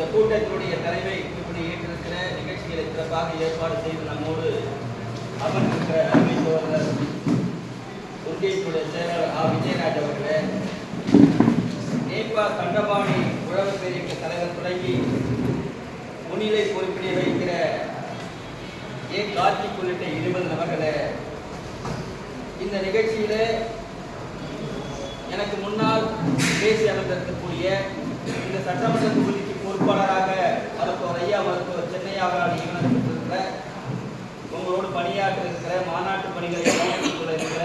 இந்த கூட்டத்தினுடைய தலைமை இப்படி ஏற்றிருக்கிற நிகழ்ச்சிகளை சிறப்பாக ஏற்பாடு செய்து நம்மோடு அமர்ந்திருக்கிற அருமை சோதரர் ஒன்றியத்துடைய செயலாளர் ஆ. விஜயராஜ் அவர்களே நேபா கண்டபாணி உழவு பேரியக்க தலைவர் தொடங்கி முன்னிலை பொறுப்பினை வைக்கிற ஏ. கார்த்திக் உள்ளிட்ட இருபது நபர்களே இந்த நிகழ்ச்சியில எனக்கு முன்னால் பேசி அமர்ந்திருக்கக்கூடிய இந்த சட்டமன்ற தொகுதி பொறுப்பாளராக மருத்துவர் ஐயா மருத்துவர் சென்னையாவரால் நியமனப்பட்டிருக்கிற உங்களோடு பணியாற்ற இருக்கிற மாநாட்டு பணிகளை கவனித்துக் கொள்ள இருக்கிற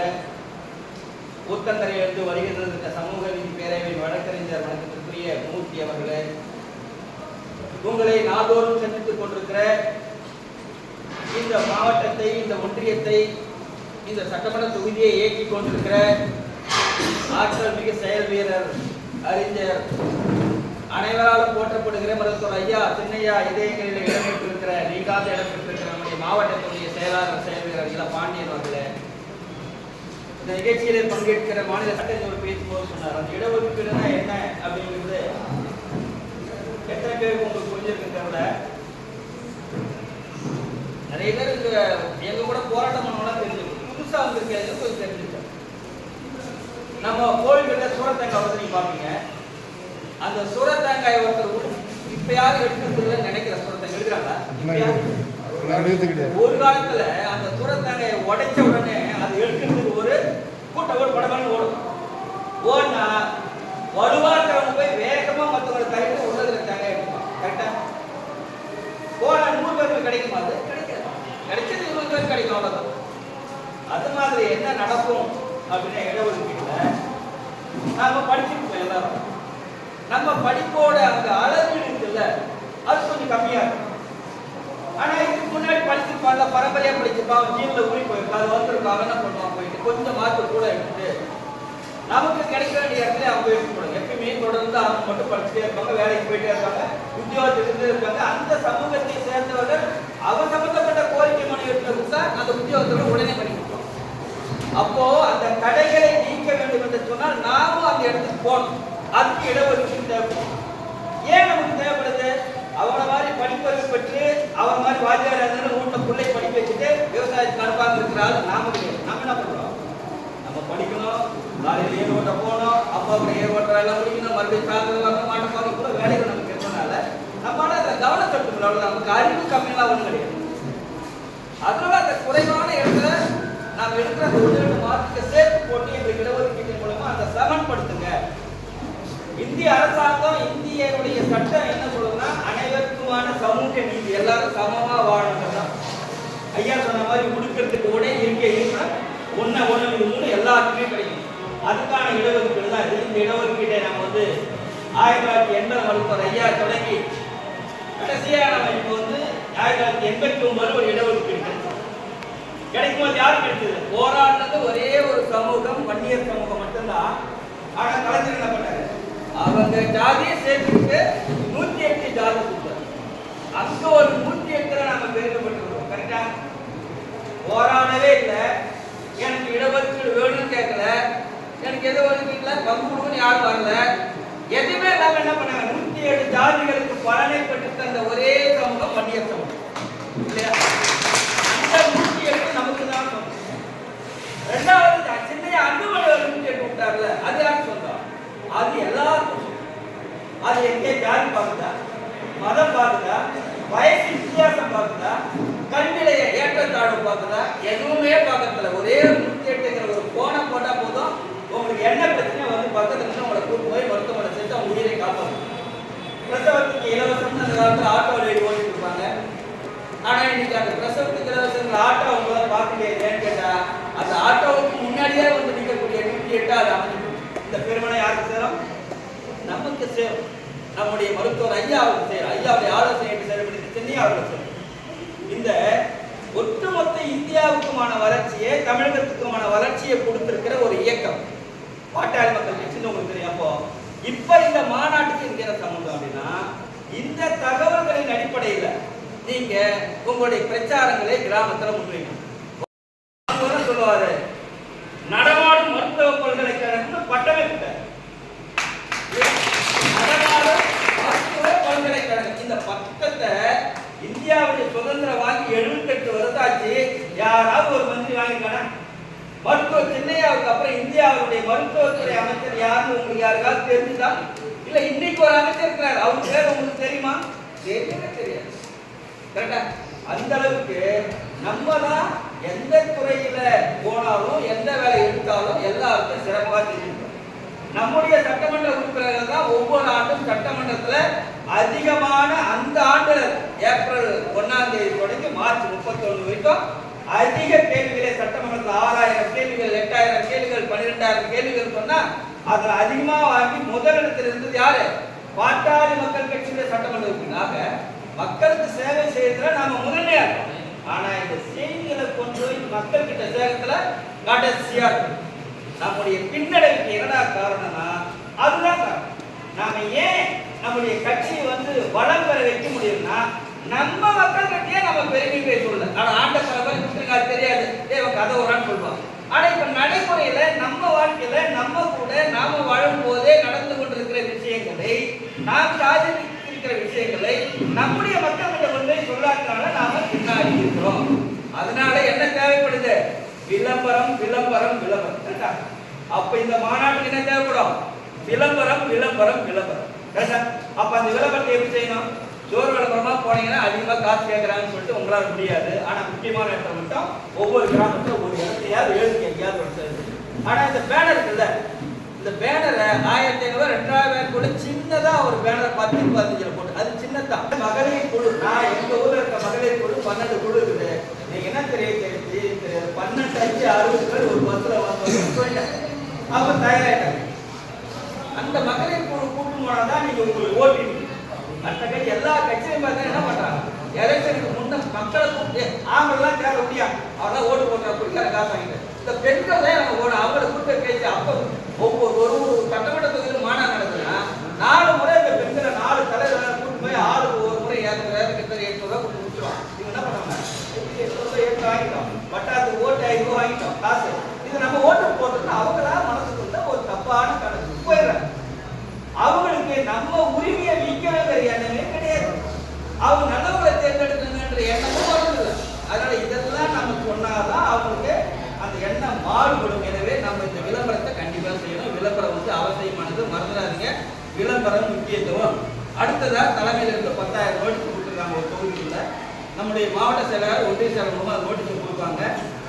ஊத்தங்கரையிலிருந்து வருகின்ற சமூக நீதி பேரவையின் வழக்கறிஞர் வணக்கத்திற்குரிய மூர்த்தி அவர்களே உங்களை நாள்தோறும் சந்தித்துக் கொண்டிருக்கிற இந்த மாவட்டத்தை இந்த ஒன்றியத்தை இந்த சட்டமன்ற தொகுதியை இயக்கிக் கொண்டிருக்கிற ஆற்றல் மிகு செயல் வீரர் அறிஞர் அனைவராலும் போற்றப்படுகிற மருத்துவர் ஐயா சின்னையா இதயங்களில் இடம்பெற்றிருக்கிற நீங்காத இடம்பெற்றிருக்கிற நம்முடைய மாவட்டத்துடைய செயலாளர் செயல் வீரர் இள பாண்டியன் அவர்களே இந்த நிகழ்ச்சியிலே பங்கேற்கிற மாநில சட்டத்தோடு பேசும்போது சொன்னார் அந்த இடஒதுக்கீடுனா என்ன? அப்படிங்கிறது எத்தனை பேருக்கு உங்களுக்கு புரிஞ்சிருக்குங்கிறத நிறைய பேர் இந்த எங்க கூட போராட்டம் பண்ணவங்களாம் தெரிஞ்சுக்கணும். புதுசா வந்திருக்கிறது கொஞ்சம் தெரிஞ்சுக்கணும்? நம்ம கோவில்களில் சூரத்தங்காய் வந்து நீங்க பாப்பீங்க அந்த சூரத்தங்காய் ஒருத்தர் இப்பயாவது எடுக்கிறதுல நினைக்கிற? எடுக்கிறது கிடையாது ஒரு காலத்துல அந்த சூரத்தங்காயை உடைச்ச உடனே அது எடுக்கிறதுக்கு ஒரு கூட்டம் ஒரு படமான ஓடும். ஓடினா வலுவா இருக்கிறவங்க போய் வேகமா மற்றவங்களை தள்ளிட்டு உள்ளதுல தேங்காய் எடுப்பான் கரெக்டா போன நூறு பேருக்கு கிடைக்குமா அது? கிடைக்காது. கிடைச்சது இருபது பேருக்கு கிடைக்கும் அவ்வளவுதான். அது மாதிரி என்ன நடக்கும் அப்படின்னா இடஒதுக்கீடுல நாம படிச்சிருப்போம் எல்லாரும் நம்ம படிப்போட அந்த அளவு இருக்குல்ல அது கொஞ்சம் கம்மியா இருக்கும். ஆனா இதுக்கு முன்னாடி படிச்சிருப்பான்ல பரம்பரையா படிச்சிருப்பான் ஜீவன்ல ஊறி போயிருக்கா அது வந்திருக்கா என்ன பண்ணுவான் போயிட்டு கொஞ்சம் மார்க் கூட எடுத்துட்டு நமக்கு கிடைக்க வேண்டிய இடத்துல அவங்க எடுத்துக்கணும் எப்பயுமே தொடர்ந்து அவங்க மட்டும் படிச்சுட்டே இருப்பாங்க வேலைக்கு போயிட்டே இருப்பாங்க உத்தியோகத்தில் இருந்து இருப்பாங்க. அந்த சமூகத்தை சேர்ந்தவர்கள் அவன் சம்பந்தப்பட்ட கோரிக்கை மனு எடுத்தவங்க அந்த உத்தியோகத்தோட உடனே பண்ணி கொடுப்போம் அப்போ அந்த தடைகளை நீக்க வேண்டும் என்று சொன்னால் நாமும் அந்த இடத்துக்கு போகணும். அதுக்கு இடஒதுக்கீடு தேவைப்படும் ஏன் நமக்கு தேவைப்படுது? அவனை மாதிரி படிப்பறிவு பெற்று அவன் மாதிரி வாத்தியார் இருந்தாலும் வீட்டுல பிள்ளை படிக்க வச்சுட்டு விவசாயத்துக்கு அனுப்பாம இருக்கிற நாம கிடையாது. நாம என்ன பண்ணுறோம் நம்ம படிக்கணும். காலையில் ஏர் ஓட்ட போகணும். அப்பா கூட ஏர் ஓட்டுற எல்லாம் முடிக்கணும். மறுபடியும் சாயந்தரம் வரணும் மாட்டோம் கூட வேலைகள் நமக்கு இருக்கிறதுனால நம்மளால அதை கவனம் செலுத்தணும் நமக்கு அறிவு கம்மியெல்லாம் ஒன்றும் கிடையாது அதனால அந்த குறைவான இடத்துல நாம் எடுக்கிற அந்த ஒன்று ரெண்டு மார்க்குக்கு சேர்த்து போட்டு இந்த இடஒதுக்கீட்டின் மூலமா அந்த சமன்படுத்துங்க இந்திய அரசாங்கம் இந்தியனுடைய சட்டம் என்ன சொல்லுதுன்னா அனைவருக்குமான சமூக நீதி எல்லாரும் சமமா வாழணும் தான். ஐயா சொன்ன மாதிரி உடுக்கிறதுக்கு கூட இருக்க இருக்கிற ஒன்ன ஒன்று மூணு எல்லாத்துக்குமே கிடைக்கும். அதுக்கான இடஒதுக்கீடு தான் இது. இந்த இடஒதுக்கீட்டை நம்ம வந்து ஆயிரத்தி தொள்ளாயிரத்தி எண்பது மருத்துவர் ஐயா தொடங்கி கடைசியா நம்ம இப்போ வந்து ஆயிரத்தி தொள்ளாயிரத்தி எண்பத்தி ஒன்பது ஒரு இடஒதுக்கீடு கிடைச்சது கிடைக்கும் போது கிடைச்சது? போராடினது ஒரே ஒரு சமூகம் வன்னியர் சமூகம் மட்டும்தான். ஆனால் கலைஞர் என்ன பண்ணாரு? அவங்க ஜாதியை சேர்த்துக்கிட்டு நூத்தி எட்டு ஜாதி அங்க ஒரு நூத்தி எட்டுல நாம பேசப்பட்டிருக்கோம் கரெக்டா போராடவே இல்லை. எனக்கு இடஒதுக்கீடு வேணும்னு கேட்கல. எனக்கு எது ஒதுக்கீடுல பங்கு யாரும் வரல. எதுவுமே இல்லாம என்ன பண்ணாங்க? நூத்தி ஏழு ஜாதிகளுக்கு பலனை பெற்று தந்த ஒரே சமூகம் மண்டிய சமூகம். இல்லையா அந்த நூத்தி எட்டு நமக்கு தான் சொந்தம் ரெண்டாவது சின்னைய அன்புமணி ஒரு நூத்தி எட்டு விட்டார்ல அது யாருக்கு சொந்தம் அது எல்லாருக்கும் சொந்தம் அது எங்கே ஜாதி பார்க்குதா மதம் பார்க்குதா வயசு வித்தியாசம் பார்க்குதா கல்வியில ஏற்றத்தாழ்வு பார்க்குதா எதுவுமே பார்க்கறதில்ல. ஒரே ஒரு நூத்தி எட்டுங்கிற ஒரு போனை போட்டா போதும். உங்களுக்கு என்ன பிரச்சனை வந்து பக்கத்துல இருந்து உங்களை கூட்டு போய் மருத்துவமனை சேர்த்து அவங்க உயிரை காப்பாங்க பிரசவத்துக்கு இலவசம்னு அந்த காலத்துல ஆட்டோ வழி ஓடிட்டு இருப்பாங்க. ஆனா இன்னைக்கு அந்த பிரசவத்துக்கு இலவசங்கிற ஆட்டோ உங்களால பார்க்க முடியாதுன்னு கேட்டா அந்த ஆட்டோவுக்கு முன்னாடியே வந்து நிற்கக்கூடிய நூத்தி எட்டாவது அமைஞ்சு இந்த பெருமனை யாருக்கு சேரும்? நமக்கு சேரும். நம்முடைய மருத்துவர் ஐயா அவருக்கு சேரும். ஐயாவுடைய ஆலோசனை செயல்படுத்தி சென்னை அவருக்கு சேரும். இந்த ஒட்டுமொத்த இந்தியாவுக்குமான வளர்ச்சியை தமிழகத்துக்குமான வளர்ச்சியை கொடுத்திருக்கிற ஒரு இயக்கம். பாட்டாளி மக்கள் கட்சின்னு உங்களுக்கு தெரியும். அப்போ இப்ப இந்த மாநாட்டுக்கு இருக்கிற சம்பந்தம் அப்படின்னா இந்த தகவல்களின் அடிப்படையில் நீங்க உங்களுடைய பிரச்சாரங்களை கிராமத்துல முன்வைக்கணும் சொல்லுவாரு நடமாடும் மருத்துவ பல்கலைக்கழகம் பட்டமே விட்டார் நடமாடும் மருத்துவ பல்கலைக்கழகம். இந்தியாவுடைய சுதந்திரம் வாங்கி 78 யாராவது ஒரு மந்திரி வாங்கியிருக்கானா மருத்துவ சின்னையாவுக்கு அப்புறம் இந்தியாவுடைய மருத்துவத்துறை அமைச்சர் யாருன்னு உங்களுக்கு யாருக்காவது தெரிஞ்சுதா? இல்ல இன்னைக்கு ஒரு அமைச்சர் இருக்கிறார் அவர் பேர் உங்களுக்கு தெரியுமா? தெரியவே தெரியாது. கரெக்டா அந்த அளவுக்கு நம்ம தான் எந்த துறையில போனாலும் எந்த வேலை எடுத்தாலும் எல்லாருக்கும் சிறப்பாக தெரியும். நம்முடைய சட்டமன்ற உறுப்பினர்கள் தான் ஒவ்வொரு ஆண்டும் சட்டமன்றத்துல அதிகமான அந்த ஆண்டு ஏப்ரல் ஒன்னாம் தேதி தொடங்கி மார்ச் முப்பத்தொன்னு வரைக்கும் அதிக கேள்விகளை சட்டமன்றத்தில் ஆறாயிரம் கேள்விகள் எட்டாயிரம் கேள்விகள் பன்னிரெண்டாயிரம் கேள்விகள் சொன்னா அதில் அதிகமாக வாங்கி முதலிடத்தில் இருந்தது யாரு? பாட்டாளி மக்கள் கட்சியுடைய சட்டமன்ற உறுப்பினராக மக்களுக்கு சேவை செய்யறதுல நாம முதன்மையா இருக்கோம். ஆனா இந்த செய்திகளை கொண்டு போய் மக்கள் கிட்ட சேகத்துல கடைசியா இருக்கும். நம்முடைய பின்னடைவுக்கு என்னடா காரணம்னா அதுதான் காரணம். நாம ஏன் நம்முடைய கட்சியை வந்து வளம் பெற வைக்க முடியும்னா நம்ம மக்கள் பற்றியே நம்ம பெருமை பேசல ஆனா ஆண்ட பல பேர் தெரியாது. ஏ கதை வரான்னு சொல்லுவாங்க. ஆனா இப்ப நடைமுறையில நம்ம வாழ்க்கையில நம்ம கூட நாம வாழும் போதே நடந்து கொண்டிருக்கிற விஷயங்களை நாம் சாதித்திருக்கிற விஷயங்களை நம்முடைய மக்கள்கிட்ட கொண்டு போய் சொல்லாதனால நாம பின்னாடி இருக்கிறோம். அதனால என்ன தேவைப்படுது? விளம்பரம் விளம்பரம் விளம்பரம். அப்ப இந்த மாநாட்டுக்கு என்ன தேவைப்படும்? விளம்பரம் விளம்பரம் விளம்பரம். அப்ப அந்த விளம்பரத்தை எப்படி செய்யணும்? ஜோர் விளம்பரமாக போனீங்கன்னா அதிகமாக காசு கேட்குறாங்கன்னு சொல்லிட்டு உங்களால் முடியாது. ஆனால் முக்கியமான இடத்த மட்டும் ஒவ்வொரு கிராமத்தில் ஒரு இடத்துலையாவது எழுதி எங்கேயாவது ஒரு ஆனால் இந்த பேனர் இருக்குல்ல இந்த பேனரை ஆயிரத்தி ஐநூறு ரெண்டாயிரம் கூட சின்னதாக ஒரு பேனர் பத்து பதினஞ்சில் போட்டு அது சின்னதான் மகளிர் குழு நான் எங்கள் ஊரில் இருக்க மகளிர் குழு பன்னெண்டு குழு இருக்குது. நீங்கள் என்ன தெரிய தெரிஞ்சு பன்னெண்டு அஞ்சு அறுபது பேர் ஒரு பஸ்ல வந்து அப்போ தயாராகிட்டாங்க அந்த மகளிர் குழு கூட்டம் போனால் தான் நீங்கள் உங்களுக்கு ஓட்டிங்க மற்ற எல்லா கட்சியும் பார்த்தா என்ன பண்றாங்க? எலெக்ஷனுக்கு முன்ன மக்களை கூப்பிட்டு ஆம்பளெல்லாம் கேட்க முடியா? அவெல்லாம் ஓட்டு போட்டா குடிக்கிற காசு வாங்கிட்டு. இந்த பெண்கள் தான் நம்ம ஓடும் அவங்கள கூப்பிட்டு பேசி அப்போ ஒவ்வொரு ஒரு ஒரு சட்டமன்ற தொகுதியில் மாநாடு நடக்குதுன்னா நாலு முறை இந்த பெண்களை நாலு தலைவர் கூட்டு போய் ஆளுக்கு ஒரு முறை ஏற்றுறாரு கிட்ட எட்டு ரூபா கொண்டு முடிச்சிடும் இவங்க என்ன பண்ணாங்க எட்டு ரூபாய் ஏற்று வாங்கிட்டோம். பட்டாத்து ஓட்டு ஐநூறு வாங்கிட்டோம் காசு. இது நம்ம ஓட்டு போட்டோம்னா அவங்களா மனசுக்குள்ள ஒரு தப்பான கணக்கு. போயிடுறாங்க. அவங்களுக்கு நம்ம உரிமை அவங்க நல்லவங்களை தேர்ந்தெடுக்கணுன்ற எண்ணமும் வரதில்லை அதனால இதெல்லாம் நம்ம சொன்னாதான் அவங்களுக்கு அந்த எண்ணம் மாறுபடும். எனவே நம்ம இந்த விளம்பரத்தை கண்டிப்பாக செய்யணும். விளம்பரம் வந்து அவசியமானது. மறந்துடாதீங்க. விளம்பரம் முக்கியத்துவம். அடுத்ததாக தலைமையில் இருந்த பத்தாயிரம் நோட்டீஸ் கொடுத்துருக்காங்க ஒரு தொகுதிக்குள்ள. நம்முடைய மாவட்ட செயலாளர் ஒன்றிய செயலர் மூலமாக அந்த நோட்டீஸ் கொடுப்பாங்க.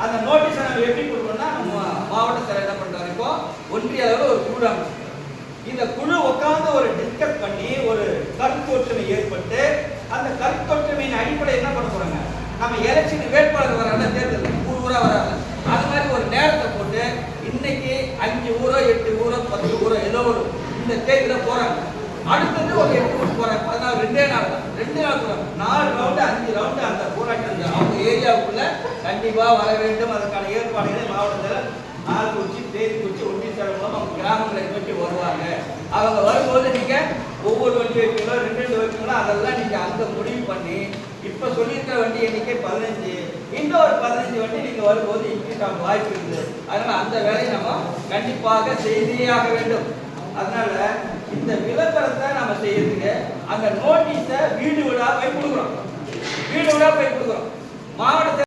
அந்த நோட்டீஸை நம்ம எப்படி கொடுக்கணும்னா நம்ம மாவட்ட செயலர் என்ன பண்ணுறாரு இப்போ ஒன்றிய அளவில் ஒரு குழு அமைச்சிருக்காங்க. இந்த குழு உட்காந்து ஒரு டிஸ்கஸ் பண்ணி ஒரு கருத்தொற்றுமை ஏற்பட்டு அந்த கருத்தொற்றுமையின் அடிப்படை என்ன பண்ண போறாங்க? நம்ம எலெக்ஷன் வேட்பாளர் வராங்க தேர்தல் ஊர் ஊரா வராங்க. அது மாதிரி ஒரு நேரத்தை போட்டு இன்னைக்கு அஞ்சு ஊரோ எட்டு ஊரோ பத்து ஊரோ ஏதோ ஒரு இந்த தேர்தல போறாங்க. அடுத்தது ஒரு எட்டு ஊர் போறாங்க. பதினாலு ரெண்டே நாள் தான் ரெண்டு நாள் போறாங்க நாலு ரவுண்டு அஞ்சு ரவுண்டு அந்த போராட்டம் அவங்க ஏரியாவுக்குள்ள கண்டிப்பா வர வேண்டும். அதற்கான ஏற்பாடுகளை மாவட்டத்தில் நாள் குறிச்சு தேதி குறிச்சு ஒன்றிய செயலர் மூலம் அவங்க கிராமங்களை நோக்கி வருவாங்க. அவங்க வரும்போது நீங்க ஒவ்வொரு வண்டி வைக்கணும் ரெண்டு ரெண்டு வைக்கணும் அதெல்லாம் நீங்க அங்க முடிவு பண்ணி இப்ப சொல்லியிருக்கிற வண்டி எண்ணிக்கை பதினஞ்சு. இன்னும் ஒரு பதினஞ்சு வண்டி நீங்க வரும்போது இன்க்ரீஸ் ஆக வாய்ப்பு இருக்குது. அதனால அந்த வேலையை நம்ம கண்டிப்பாக செய்தே ஆக வேண்டும். அதனால இந்த விளம்பரத்தை நம்ம செய்யறதுக்கு அந்த நோட்டீஸை வீடு வீடா போய் கொடுக்குறோம் வீடு வீடா போய் கொடுக்குறோம் மாவட்ட